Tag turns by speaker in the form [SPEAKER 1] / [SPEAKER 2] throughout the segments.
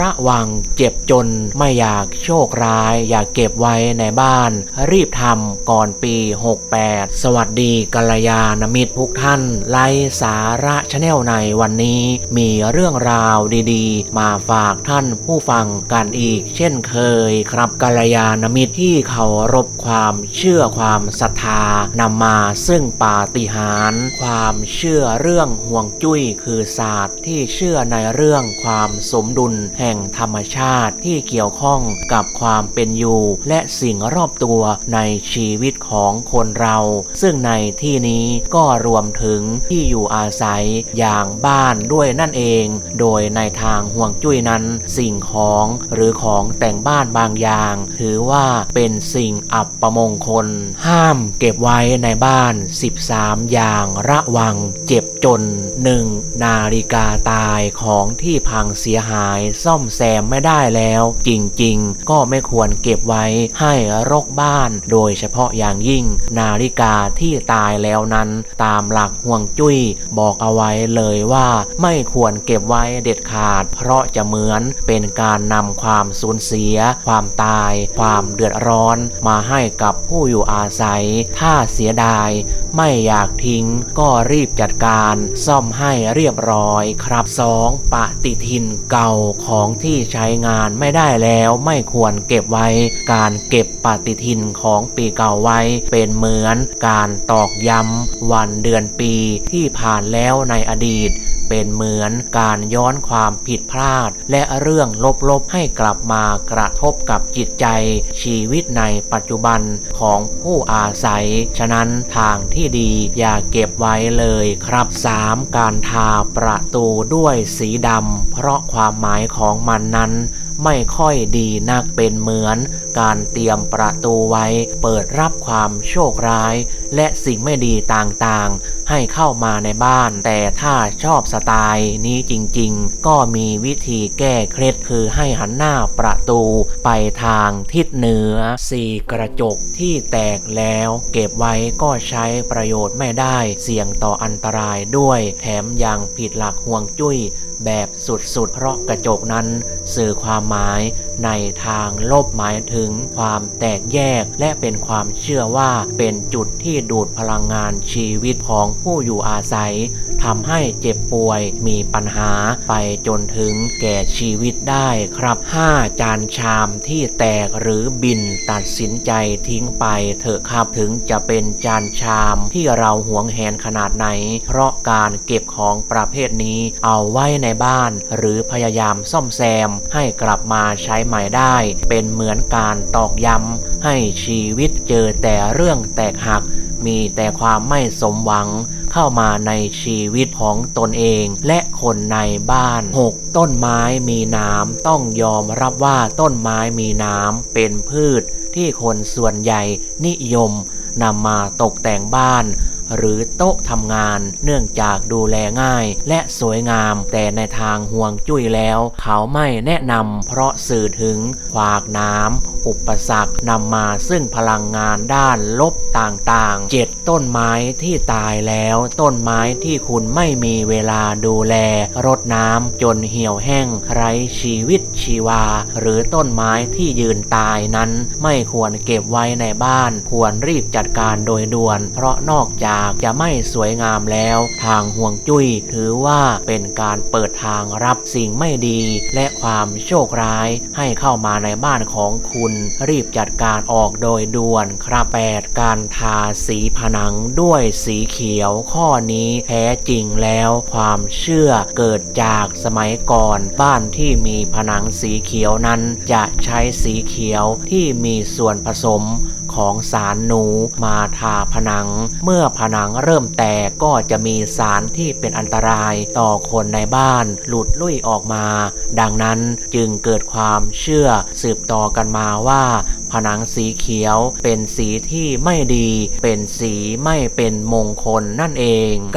[SPEAKER 1] ระวังเจ็บจนไม่อยากโชคร้าย อยากเก็บไว้ในบ้าน รีบทำก่อนปี 68 สวัสดีกัลยาณมิตรทุกท่าน ไลสาระชาแนลในวันนี้ มีเรื่องราวดีๆ มาฝากท่านผู้ฟังกันอีก เช่นเคยครับกัลยาณมิตรที่เคารพความเชื่อความศรัทธานำมาซึ่งปาฏิหาริย์ความเชื่อเรื่องห่วงจุ้ยคือศาสตร์ที่เชื่อในเรื่องความสมดุลแห่งธรรมชาติที่เกี่ยวข้องกับความเป็นอยู่ และสิ่งรอบตัวในชีวิตของคนเรา ซึ่งในที่นี้ก็รวมถึงที่อยู่อาศัยอย่างบ้านด้วยนั่นเอง โดยในทางห่วงจุ้ยนั้น สิ่งของหรือของแต่งบ้านบางอย่าง ถือว่าเป็นสิ่งอับประมงคล ห้ามเก็บไว้ในบ้าน 13 อย่างระวังเจ็บจน 1. นาฬิกาตายของที่พังเสียหายซ่อมแซมไม่ได้แล้ว จริงๆ ก็ไม่ควรเก็บไว้ให้รกบ้าน โดยเฉพาะอย่างยิ่ง นาฬิกาที่ตายแล้วนั้น ตามหลักห่วงจุ้ยบอกเอาไว้เลยว่าไม่ควรเก็บไว้เด็ดขาด เพราะจะเหมือนเป็นการนำความสูญเสีย ความตาย ความเดือดร้อนมาให้กับผู้อยู่อาศัย ถ้าเสียดาย ไม่อยากทิ้งก็รีบจัดการ ซ่อมให้เรียบร้อยครับ 2. ปฏิทินเก่าขของที่ใช้งานไม่ได้แล้วไม่ควรเก็บไว้ การเก็บปฏิทินของปีเก่าไว้ เป็นเหมือนการตอกย้ำวันเดือนปีที่ผ่านแล้วในอดีตเป็นเหมือนการย้อนความผิดพลาด และเรื่องลบๆให้กลับมากระทบกับจิตใจ ชีวิตในปัจจุบันของผู้อาศัย ฉะนั้นทางที่ดีอย่าเก็บไว้เลยครับ 3. การทาประตูด้วยสีดำเพราะความหมายของมันนั้น ไม่ค่อยดีนักเป็นเหมือน การเตรียมประตูไว้ เปิดรับความโชคร้าย และสิ่งไม่ดีต่างๆ ให้เข้ามาในบ้าน แต่ถ้าชอบสไตล์นี้จริงๆ ก็มีวิธีแก้เคล็ดคือให้หันหน้าประตูไปทางทิศเหนือ 4. กระจกที่แตกแล้ว เก็บไว้ก็ใช้ประโยชน์ไม่ได้ เสี่ยงต่ออันตรายด้วย แถมยังผิดหลักห่วงจุ้ยแบบสุดๆ เพราะกระจกนั้น สื่อความหมายในทางลบหมายถึงความแตกแยกและเป็นความเชื่อว่าเป็นจุดที่ดูดพลังงานชีวิตของผู้อยู่อาศัยทำให้เจ็บป่วยมีปัญหาไปจนถึงแก่ชีวิตได้ครับ 5. จานชามที่แตกหรือบินตัดสินใจทิ้งไปเถอะครับถึงจะเป็นจานชามที่เราหวงแหนขนาดไหน เพราะการเก็บของประเภทนี้เอาไว้ในบ้าน หรือพยายามซ่อมแซมให้กลับมาใช้ใหม่ได้ เป็นเหมือนการตอกย้ำให้ชีวิตเจอแต่เรื่องแตกหัก มีแต่ความไม่สมหวังเข้ามาในชีวิตของตนเองและคนในบ้าน 6. ต้นไม้มีน้ำต้องยอมรับว่าต้นไม้มีน้ำเป็นพืชที่คนส่วนใหญ่นิยมนำมาตกแต่งบ้าน หรือโต๊ะทำงาน เนื่องจากดูแลง่ายและสวยงาม แต่ในทางห่วงจุ้ยแล้ว เขาไม่แนะนำเพราะสื่อถึงขวากน้ำอุปสรรคนำมาซึ่งพลังงานด้านลบต่างๆ 7. ต้นไม้ที่ตายแล้ว ต้นไม้ที่คุณไม่มีเวลาดูแล รดน้ำจนเหี่ยวแห้งไร้ชีวิตชีวา หรือต้นไม้ที่ยืนตายนั้น ไม่ควรเก็บไว้ในบ้าน ควรรีบจัดการโดยด่วน เพราะนอกจากจะไม่สวยงามแล้ว ทางห่วงจุ้ยถือว่าเป็นการเปิดทางรับสิ่งไม่ดี และความโชคร้ายให้เข้ามาในบ้านของคุณ รีบจัดการออกโดยด่วนครับ 8. การทาสีผนังด้วยสีเขียวข้อนี้แท้จริงแล้วความเชื่อเกิดจากสมัยก่อน บ้านที่มีผนังสีเขียวนั้น จะใช้สีเขียวที่มีส่วนผสม ของสารหนูมาทาผนัง เมื่อผนังเริ่มแตกก็จะมีสารที่เป็นอันตรายต่อคนในบ้าน หลุดลุ่ยออกมา ดังนั้นจึงเกิดความเชื่อสืบต่อกันมาว่าผนังสีเขียวเป็นสีที่ไม่ดี เป็นสีไม่เป็นมงคลนั่นเอง 9.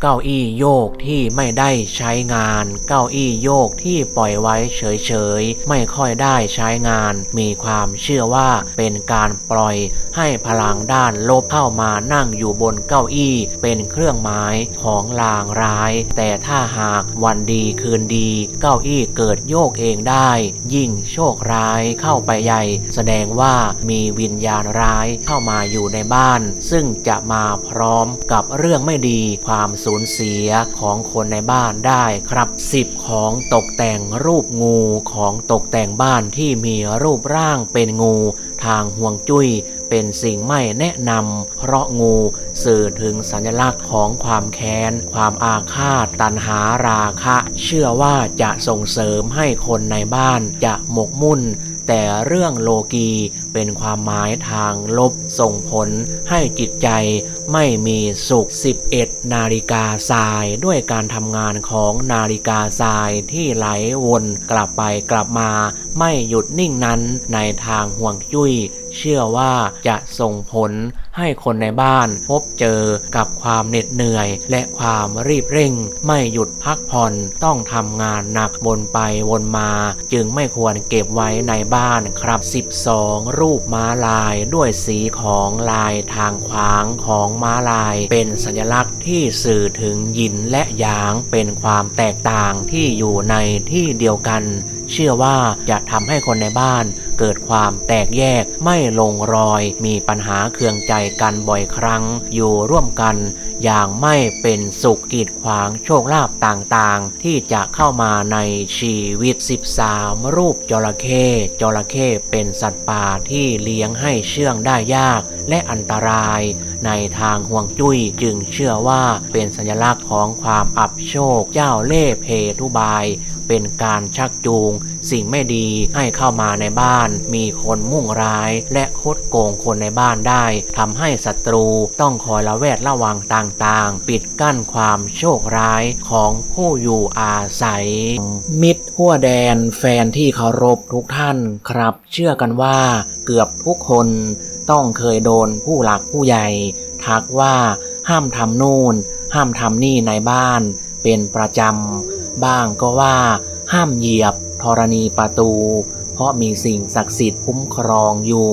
[SPEAKER 1] เก้าอี้โยกที่ไม่ได้ใช้งาน เก้าอี้โยกที่ปล่อยไว้เฉยๆ ไม่ค่อยได้ใช้งาน มีความเชื่อว่าเป็นการปล่อยให้พลังด้านลบเข้ามานั่งอยู่บนเก้าอี้ เป็นเครื่องหมายของลางร้าย แต่ถ้าหากวันดีคืนดี เก้าอี้เกิดโยกเองได้ ยิ่งโชคร้ายเข้าไปใหญ่ แสดงว่ามีวิญญาณร้ายเข้ามาอยู่ในบ้าน ซึ่งจะมาพร้อมกับเรื่องไม่ดีความสูญเสียของคนในบ้านได้ครับสิบของตกแต่งรูปงูของตกแต่งบ้านที่มีรูปร่างเป็นงู ทางห่วงจุ้ยเป็นสิ่งไม่แนะนำ เพราะงูสื่อถึงสัญลักษณ์ของความแค้น ความอาฆาต ตันหาราคะ เชื่อว่าจะส่งเสริมให้คนในบ้านจะหมกมุ่น แต่เรื่องโลกีเป็นความหมายทางลบส่งผลให้จิตใจไม่มีสุข 11 นาฬิกาทรายด้วยการทำงานของนาฬิกาทรายที่ไหลวนกลับไปกลับมา ไม่หยุดนิ่งนั้นในทางห่วงจุ้ย เชื่อว่าจะส่งผล ให้คนในบ้านพบเจอกับความเหน็ดเหนื่อย และความรีบเร่ง ไม่หยุดพักผ่อนต้องทำงานหนักวนไปวนมา จึงไม่ควรเก็บไว้ในบ้านครับ 12 รูปม้าลายด้วยสีของลายทางขวางของม้าลาย เป็นสัญลักษณ์ที่สื่อถึงยินและหยางเป็นความแตกต่างที่อยู่ในที่เดียวกัน เชื่อว่าจะทำให้คนในบ้าน เกิดความแตกแยกไม่ลงรอย มีปัญหาเคืองใจกันบ่อยครั้ง อยู่ร่วมกัน อย่างไม่เป็นสุขกีดขวางโชคลาภต่างๆ ที่จะเข้ามาในชีวิต 13 รูปจระเข้จระเข้เป็นสัตว์ป่าที่เลี้ยงให้เชื่องได้ยากและอันตราย ในทางห่วงจุ้ยจึงเชื่อว่าเป็นสัญลักษณ์ของความอับโชค เจ้าเล่เพทุบาย เป็นการชักจูง สิ่งไม่ดีให้เข้ามาในบ้าน มีคนมุ่งร้าย และคดโกงคนในบ้านได้ทำให้ศัตรูต้องคอยระแวดระวังต่างๆ ปิดกั้นความโชคร้ายของผู้อยู่อาศัย มิตรหัวแดนแฟนที่เคารพทุกท่านครับ เชื่อกันว่าเกือบทุกคน ต้องเคยโดนผู้หลักผู้ใหญ่ทักว่าห้ามทำนู่น ห้ามทำนี่ในบ้าน เป็นประจำ บ้างก็ว่า ห้ามเหยียบธรณีประตู เพราะมีสิ่งศักดิ์สิทธิ์คุ้มครองอยู่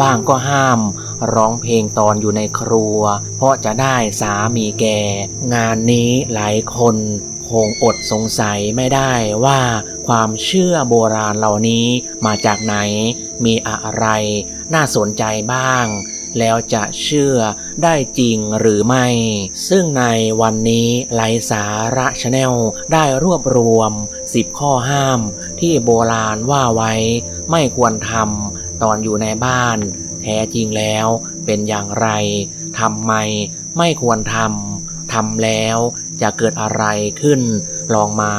[SPEAKER 1] บ้างก็ห้าม ร้องเพลงตอนอยู่ในครัว เพราะจะได้สามีแก่ งานนี้หลายคนคงอดสงสัยไม่ได้ว่าความเชื่อโบราณเหล่านี้มาจากไหน มีอะไร น่าสนใจบ้าง แล้วจะเชื่อได้จริงหรือไม่ ซึ่งในวันนี้ไลสาระชาแนลได้รวบรวม 10 ข้อห้าม ที่โบราณว่าไว้ ไม่ควรทำตอนอยู่ในบ้าน แท้จริงแล้วเป็นอย่างไรทำไมไม่ควรทำ ทำแล้วจะเกิดอะไรขึ้น ลองมา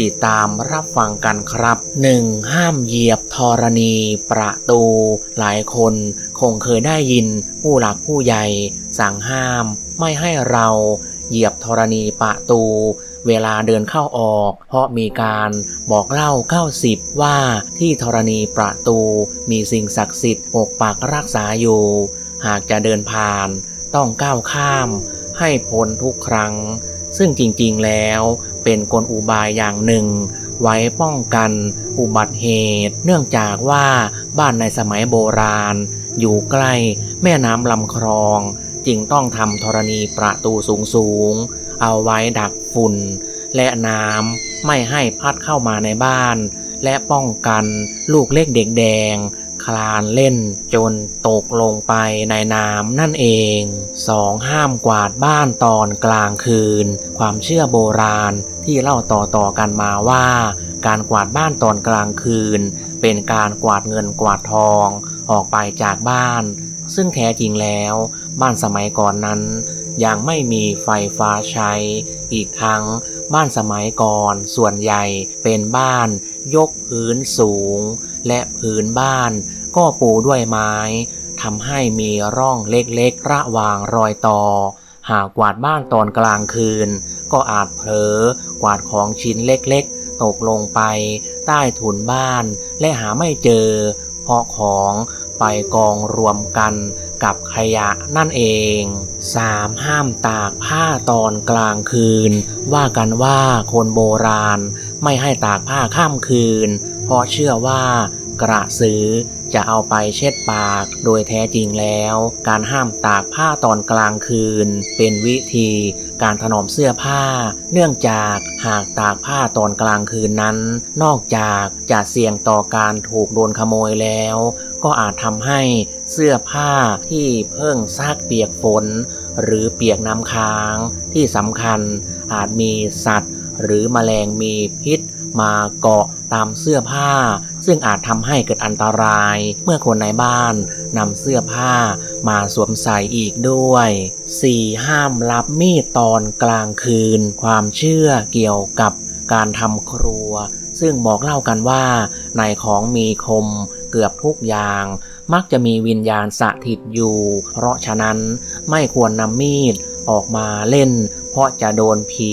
[SPEAKER 1] ติดตามรับฟังกันครับ 1. ห้ามเหยียบธรณีประตู หลายคนคงเคยได้ยินผู้หลักผู้ใหญ่ สั่งห้ามไม่ให้เราเหยียบธรณีประตู เวลาเดินเข้าออก เพราะมีการบอกเล่า90ว่าที่ธรณีประตูมีสิ่งศักดิ์สิทธิ์ปกปักรักษาอยู่ หากจะเดินผ่านต้องก้าวข้าม ให้พ้นทุกครั้ง ซึ่งจริงๆแล้วเป็นกลอุบายอย่างหนึ่ง ไว้ป้องกันอุบัติเหตุ เนื่องจากว่าบ้านในสมัยโบราณ อยู่ใกล้แม่น้ำลำคลอง จึงต้องทำธรณีประตูสูงๆ เอาไว้ดักฝุ่น และน้ำไม่ให้พัดเข้ามาในบ้าน และป้องกันลูกเล็กเด็กแดง คลานเล่นจนตกลงไปในน้ำนั่นเอง 2. ห้ามกวาดบ้านตอนกลางคืน ความเชื่อโบราณที่เล่าต่อๆกันมาว่า การกวาดบ้านตอนกลางคืน เป็นการกวาดเงินกวาดทองออกไปจากบ้าน ซึ่งแท้จริงแล้ว บ้านสมัยก่อนนั้น ยังไม่มีไฟฟ้าใช้ อีกทั้งบ้านสมัยก่อนส่วนใหญ่เป็นบ้าน ยกพื้นสูง และพื้นบ้านก็ปูด้วยไม้ทำให้มีร่องเล็กๆ ระหว่างรอยต่อ หากกวาดบ้านตอนกลางคืน ก็อาจเผลอกวาดของชิ้นเล็กๆ ตกลงไป ใต้ถุนบ้านและหาไม่เจอ เพราะของ ไปกองรวมกันกับขยะนั่นเอง 3. ห้ามตากผ้าตอนกลางคืน ว่ากันว่าคนโบราณไม่ให้ตากผ้าข้ามคืน เพราะเชื่อว่ากระสือ จะเอาไปเช็ดปาก โดยแท้จริงแล้ว การห้ามตากผ้าตอนกลางคืน เป็นวิธีการถนอมเสื้อผ้า เนื่องจากหากตากผ้าตอนกลางคืนนั้น นอกจากจะเสี่ยงต่อการถูกโดนขโมยแล้ว ก็อาจทำให้เสื้อผ้าที่เพิ่งซักเปียกฝน หรือเปียกน้ำค้างที่สำคัญอาจมีสัตว์ หรือแมลงมีพิษ มาเกาะตามเสื้อผ้า ซึ่งอาจทำให้เกิดอันตราย เมื่อคนในบ้านนำเสื้อผ้ามาสวมใส่อีกด้วย 4. ห้ามรับมีดตอนกลางคืน ความเชื่อเกี่ยวกับการทำครัว ซึ่งบอกเล่ากันว่า ในของมีคมเกือบทุกอย่าง มักจะมีวิญญาณสถิตอยู่ เพราะฉะนั้นไม่ควรนำมีด ออกมาเล่น เพราะจะโดนผี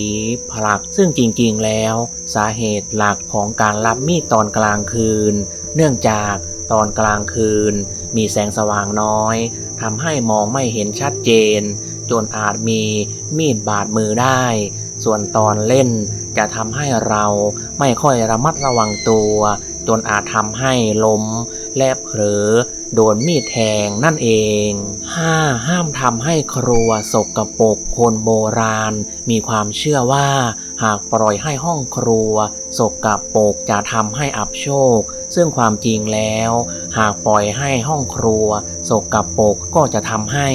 [SPEAKER 1] ผลัก ซึ่งจริงๆแล้ว สาเหตุหลักของการรับมีดตอนกลางคืน เนื่องจากตอนกลางคืน มีแสงสว่างน้อยทำให้มองไม่เห็นชัดเจน จนอาจมีมีดบาดมือได้ ส่วนตอนเล่นจะทำให้เราไม่ค่อยระมัดระวังตัว จนอาจทำให้ล้มและเผลอ โดนมีดแทงนั่นเอง 5. ห้ามทำให้ครัวสกปรกคนโบราณ มีความเชื่อว่า หากปล่อยให้ห้องครัวสกปรกจะทำให้อับโชค ซึ่งความจริงแล้ว หากปล่อยให้ห้องครัวสกปรกก็จะทำให้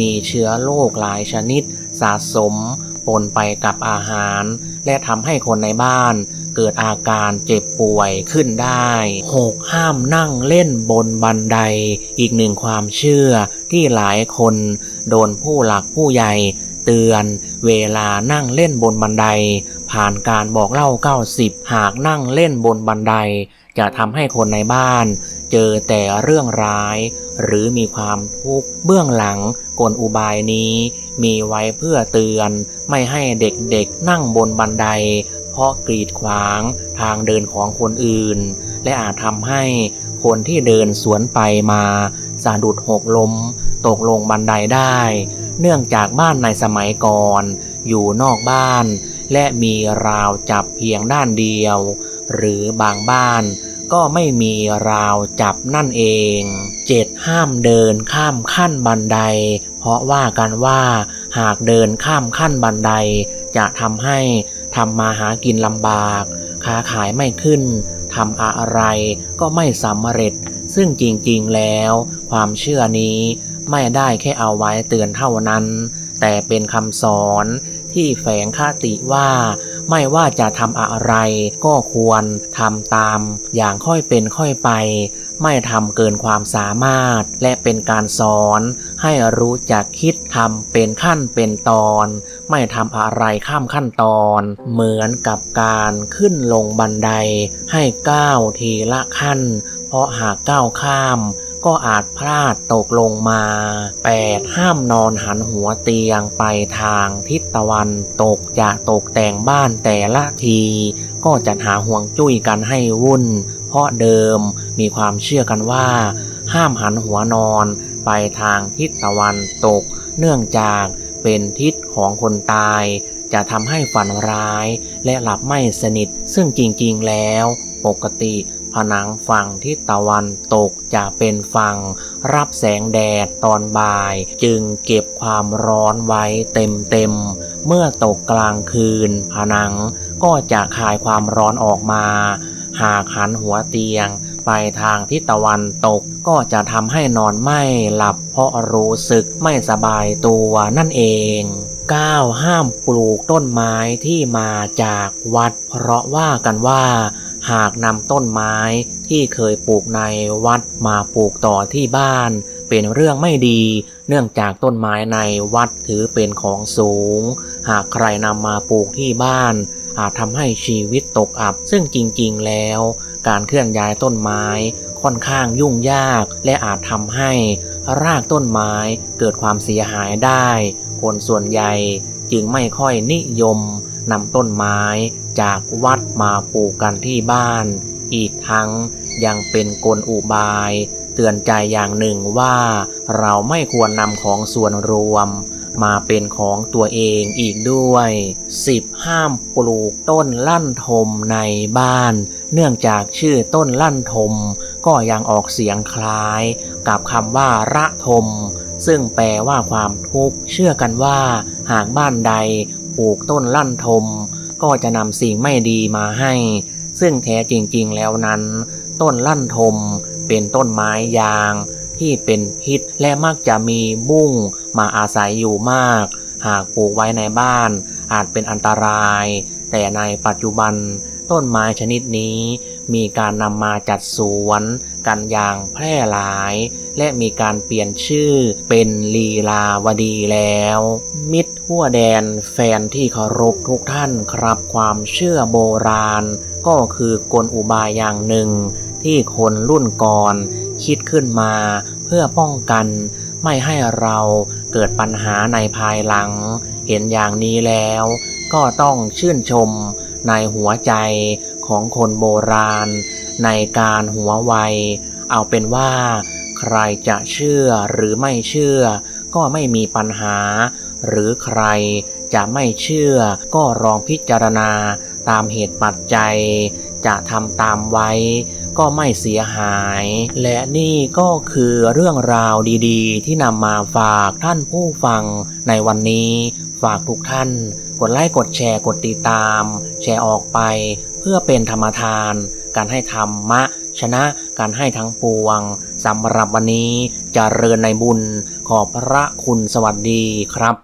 [SPEAKER 1] มีเชื้อโรคหลายชนิดสะสม ปนไปกับอาหาร และทำให้คนในบ้าน เกิดอาการเจ็บป่วยขึ้นได้ 6. ห้ามนั่งเล่นบนบันได อีกหนึ่งความเชื่อที่หลายคน โดนผู้หลักผู้ใหญ่เตือนเวลานั่งเล่นบนบันได ผ่านการบอกเล่า 90 หากนั่งเล่นบนบันได จะทำให้คนในบ้าน เจอแต่เรื่องร้าย หรือมีความทุกข์เบื้องหลังกลอุบายนี้ มีไว้เพื่อเตือน ไม่ให้เด็กๆนั่งบนบันได เพราะกรีดขวางทางเดินของคนอื่น และอาจทำให้คนที่เดินสวนไปมาสะดุดหกล้มตกลงบันไดได้ เนื่องจากบ้านในสมัยก่อน อยู่นอกบ้าน และมีราวจับเพียงด้านเดียว หรือบางบ้านก็ไม่มีราวจับนั่นเอง 7. ห้ามเดินข้ามขั้นบันได เพราะว่ากันว่าหากเดินข้ามขั้นบันได จะทำให้ทำมาหากินลำบาก ค้าขายไม่ขึ้นทำอะไรก็ไม่สำเร็จ ซึ่งจริงๆแล้ว ความเชื่อนี้ไม่ได้แค่เอาไว้เตือนเท่านั้น แต่เป็นคำสอน ที่แฝงคติว่า ไม่ว่าจะทำอะไร ก็ควรทำตาม อย่างค่อยเป็นค่อยไป ไม่ทำเกินความสามารถ และเป็นการสอน ให้รู้จักคิดทำเป็นขั้นเป็นตอน ไม่ทำอะไรข้ามขั้นตอน เหมือนกับการขึ้นลงบันได ให้ก้าวทีละขั้น เพราะหากก้าวข้าม ก็อาจพลาดตกลงมา 8. ห้ามนอนหันหัวเตียงไปทางทิศตะวันตกจะตกแต่งบ้านแต่ละที ก็จะหาห่วงจุ้ยกันให้วุ่น เพราะเดิมมีความเชื่อกันว่า ห้ามหันหัวนอนไปทางทิศตะวันตก เนื่องจากเป็นทิศของคนตาย จะทำให้ฝันร้ายและหลับไม่สนิทซึ่งจริงๆแล้ว ปกติ ผนังฝั่งทิศตะวันตกจะเป็นฝั่งรับแสงแดดตอนบ่าย จึงเก็บความร้อนไว้เต็มๆเมื่อตกกลางคืน ผนังก็จะคายความร้อนออกมา หากหันหัวเตียง ไปทางทิศตะวันตกก็จะทำให้นอนไม่หลับเพราะรู้สึกไม่สบายตัวนั่นเอง 9. ห้ามปลูกต้นไม้ที่มาจากวัด เพราะว่ากันว่า หากนำต้นไม้ที่เคยปลูกในวัดมาปลูกต่อที่บ้าน เป็นเรื่องไม่ดี เนื่องจากต้นไม้ในวัดถือเป็นของสูง หากใครนำมาปลูกที่บ้าน อาจทำให้ชีวิตตกอับ ซึ่งจริง ๆ แล้ว การเคลื่อนย้ายต้นไม้ค่อนข้างยุ่งยากและอาจทำให้รากต้นไม้เกิดความเสียหายได้ คนส่วนใหญ่จึงไม่ค่อยนิยมนำต้นไม้จากวัดมาปลูกกันที่บ้าน อีกทั้งยังเป็นกลอุบาย เตือนใจอย่างหนึ่งว่าเราไม่ควรนำของส่วนรวม มาเป็นของตัวเองอีกด้วย 10. ห้ามปลูกต้นลั่นทมในบ้าน เนื่องจากชื่อต้นลั่นทมก็ยังออกเสียงคล้าย กับคำว่าระทม ซึ่งแปลว่าความทุกข์ เชื่อกันว่า หากบ้านใดปลูกต้นลั่นทม ก็จะนำสิ่งไม่ดีมาให้ ซึ่งแท้จริงๆแล้วนั้น ต้นลั่นทมเป็นต้นไม้ยาง ที่เป็นพิษและมักจะมีบุ้งมาอาศัยอยู่มาก หากปลูกไว้ในบ้าน อาจเป็นอันตราย แต่ในปัจจุบันต้นไม้ชนิดนี้มีการนำมาจัดสวน กันอย่างแพร่หลาย และมีการเปลี่ยนชื่อเป็นลีลาวดีแล้ว มิตรทั่วแดนแฟนที่เคารพทุกท่านครับความเชื่อโบราณ ก็คือกลอุบายอย่างหนึ่ง ที่คนรุ่นก่อน คิดขึ้นมาเพื่อป้องกัน ไม่ให้เราเกิดปัญหาในภายหลัง เห็นอย่างนี้แล้ว ก็ต้องชื่นชม ในหัวใจของคนโบราณ ในการหัวไวเอาเป็นว่าใครจะเชื่อหรือไม่เชื่อ ก็ไม่มีปัญหา หรือใครจะไม่เชื่อ ก็ลองพิจารณาตามเหตุปัจจัย จะทำตามไว้ ก็ไม่เสียหาย และนี่ก็คือเรื่องราวดีๆ ที่นำมาฝากท่านผู้ฟังในวันนี้ ฝากทุกท่าน กดไลค์กดแชร์กดติดตาม แชร์ออกไป เพื่อเป็นธรรมทาน การให้ธรรมะ ชนะการให้ทั้งปวงสำหรับวันนี้จเจริญในบุญขอบพระคุณสวัสดีครับ